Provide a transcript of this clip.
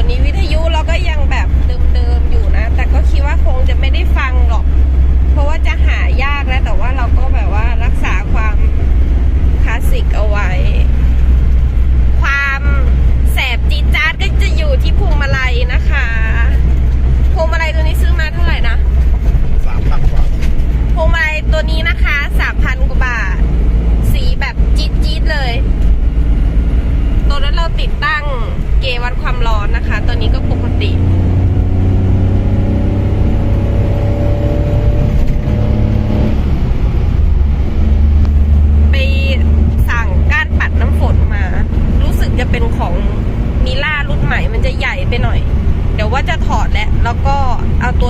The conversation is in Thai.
ตัวนี้วิทยุเราก็ยังแบบเดิมๆอยู่นะ แต่ก็คิดว่าคงจะไม่ได้ฟังหรอก เพราะว่าจะหายากแล้วแต่ว่าเราก็แบบว่ารักษาความคลาสสิกเอาไว้ ความแสบจีจาร์ดก็จะอยู่ที่พวงมาลัยนะคะพวงมาลัยตัวนี้ซื้อมาเท่าไหร่นะสามพันกว่าพวงมาลัยตัวนี้นะคะสามพันกว่าบาท สีแบบจี๊ดๆเลย ตัวนั้นเราติดตั้ง วัดความร้อนนะคะตอนนี้ก็ปกติไปสั่งก้านปัดน้ำฝนมารู้สึกจะเป็นของมิล่ารุ่นใหม่มันจะใหญ่ไปหน่อย เดี๋ยวว่าจะถอดแล้ว แล้วก็เอาตัว